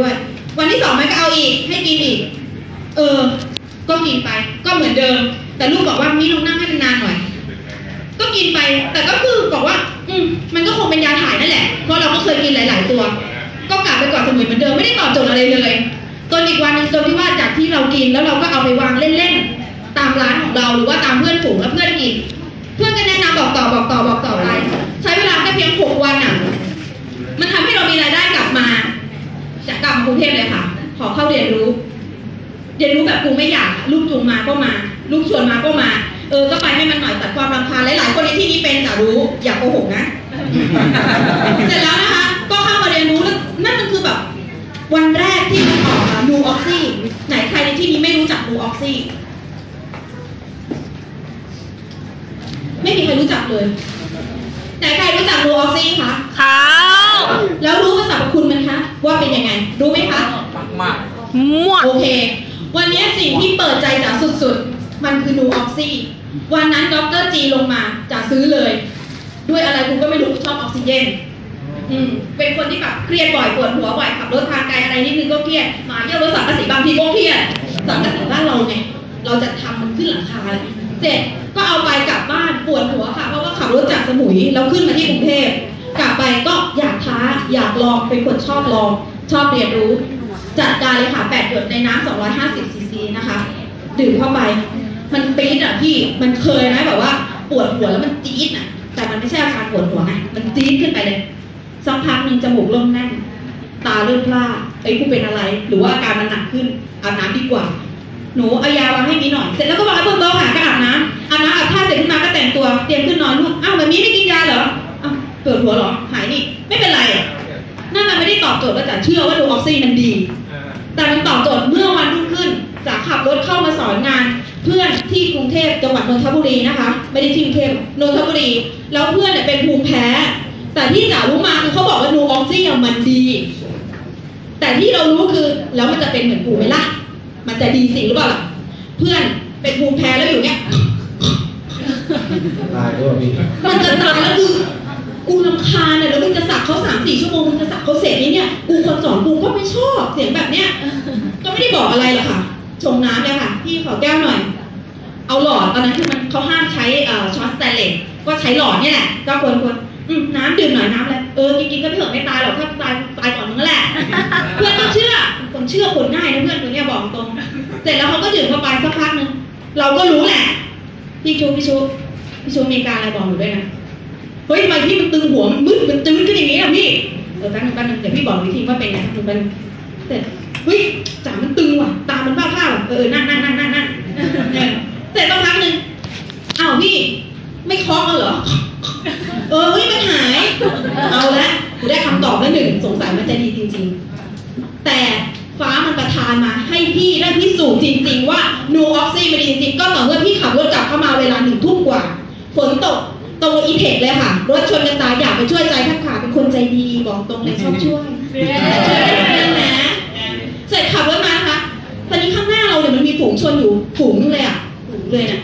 ด้วย วันที่สองมันก็เอาอีก ให้กินอีก เออ ก็กินไป ก็เหมือนเดิม แต่ลูกบอกว่ามี่ลองนั่งให้นานหน่อย ก็กินไป แต่ก็คือบอกว่า อืมมันก็คงเป็นยาถ่ายนั่นแหละ เพราะเราก็เคยกินหลาย ๆ ตัว ก็กลับไปก่อนสมุยเหมือนเดิม ไม่ได้ตอบโจทย์อะไรเลยจนอีกวันหนึงจนที่ว่าจากที่เรากินแล้วเราก็เอาไปวางเล่น ๆ ตามร้านของเราหรือว่าตามเพื่อนฝูงแล้วเพื่อนกิน เพื่อนก็แนะนำบอกต่อบอกต่อบอกต่อไป รุงเทพเลยค่ะ ขอเข้าเรียนรู้ เรียนรู้แบบกูไม่อยาก ลูกจูงมาก็มา ลูกชวนมาก็มา เออ ก็ไปให้มันหน่อยตัดความรำคาญหลายๆคนในที่นี้เป็นแต่รู้ อย่าโกหกนะ เสร็จแล้วนะคะ ก็เข้ามาเรียนรู้แล้วนั่นมันคือแบบ วันแรกที่มันออกมาดูออกซี่ไหนใครในที่นี้ไม่รู้จักดูออกซี่ไม่มีใครรู้จักเลยไหนใครรู้จักดูออกซี่คะขาวแล้วรู้ว่าสรรพคุณมันคะ ว่าเป็นยังไง รู้ไหมคะมากมั่วโอเค วันนี้สิ่งที่เปิดใจจ๋าสุดๆ มันคือดูออกซี่วันนั้นดรจีลงมาจ๋าซื้อเลย ด้วยอะไรคุณก็ไม่รู้ชอบออกซิเจนอืมเป็นคนที่แบบเครียดบ่อยปวดหัวบ่อยขับรถทางไกลอะไรนิดนึงก็เครียดหมาเยี่ยวรถสังกะสีบางทีก็เครียดสังกะสีบ้านเราไงเราจะทำมันขึ้นหลังคาเลยเสร็จก็เอาไปกลับบ้านปวดหัวค่ะเพราะว่าขับรถจากสมุยแล้วขึ้นมาที่กรุงเทพ กลับไปก็อยากท้าอยากลองเป็นคนชอบลอง ชอบเรียนรู้ จัดการเลยค่ะแปดหยดในน้ำ250ซีซีนะคะดื่มเข้าไป มันปี๊ดอะพี่มันเคยไหมแบบว่าปวดหัวแล้วมันจี๊ดอะ แต่มันไม่ใช่อาการปวดหัวไงมันจี๊ดขึ้นไปเลยสักพักหนึ่งจมูกเริ่มแน่นตาเริ่มพร่าไอ้ยกูเป็นอะไร หรือว่าอาการมันหนักขึ้นอาบน้ำดีกว่า หนูเอายาวางให้มีหน่อย เสร็จแล้วก็วางไว้บนโต๊ะค่ะก็อาบน้ำอาบน้ำอาบท่าเสร็จขึ้นมาก็แต่งตัวเตรียมขึ้นนอนลูกอ้าวแบบนี้ไม่กินยาเหรอ อ้าวปวดหัวเหรอหายนี่ ไม่เป็นไรอะนั่นมันไม่ได้ตอบโจทย์ว่าแต่เชื่อว่าดูออกซิมันดี แต่มันตอบโจทย์เมื่อวันรุ่งขึ้นจะขับรถเข้ามาสอนงาน เพื่อนที่กรุงเทพจังหวัดนนทบุรีนะคะ ไม่ได้ที่กรุงเทพนนทบุรี แล้วเพื่อนเนี่ยเป็นภูมิแพ้ แต่ที่จ๋ารู้มาคือเขาบอกว่าดูออกซิอะมันดี แต่ที่เรารู้คือแล้วมันจะเป็นเหมือนกูไหมล่ะมันจะดีจริงหรือเปล่าล่ะเพื่อนเป็นภูมิแพ้แล้วอยู่เนี่ยตายด้วยพี่มันจะตายแล้วคือ กูรำคาญเนี่ยแล้วมึงจะสักเขาสามสี่ชั่วโมงมึงจะสักเขาเสร็จนี้เนี่ยกูคนสอนกูก็ไม่ชอบเสียงแบบเนี้ยก็ไม่ได้บอกอะไรหรอกค่ะชงน้ำเนี่ยค่ะพี่ขอแก้วหน่อย เอาหลอดตอนนั้นคือมันเขาห้ามใช้ช้อนสแตนเลสก็ใช้หลอดนี่แหละก็ควรควรน้ำดื่มหน่อยน้ำเลยเออกินๆก็ไม่เถอะไม่ตายหรอกถ้าตายตายก่อนมึงนั่นแหละ เพื่อนก็เชื่อคนเชื่อคนง่ายนะเพื่อนคนเนี้ยบอกตรงเสร็จแล้วเขาก็ดื่มเข้าไปสักพักหนึ่งเราก็รู้แหละพี่ชูพี่ชูพี่ชูมีการอะไรบอกหนูด้วยนะ ฮ้ยทำไมพี่มันตึงหัวมันมึดมันตื้นขึ้นอย่างนี้อะพี่เออแป๊บนึงแป๊บนึงเดี๋ยวพี่บอกวิธีว่าเป็นไงหนูเป็นเสร็จเฮ้ยจ๋ามันตึงว่ะ ตามันบ้าผ้าว่ะเออนั่งนั่งนั่งนั่งนั่งเสร็จสักพักหนึ่งอ้าวพี่ ไม่เคาะเหรอเออเฮ้ยมันหายเอาละกูได้คำตอบแล้วหนึ่งสงสัยมันจะดีจริง ๆ แต่ฟ้ามันประทานมาให้พี่ได้พิสูจน์จริง ๆ ว่านูออกซิมันดีจริงๆก็ต่อเมื่อพี่ขับรถกลับเข้ามาเวลาหนึ่งทุ่มกว่า ฝนตก ตรงอีเทคเลยค่ะ รถชนกันตายอยากไปช่วยใจท่านขาเป็นคนใจดีบอกตรงเลยชอบช่วยแต่ช่วยได้ทุกเรื่องนะเสร็จขับรถมานะคะตอนนี้ข้างหน้าเราเนี่ยมันมีฝูงชนอยู่ฝูงนึงเลยอะฝูงเลยน่ะ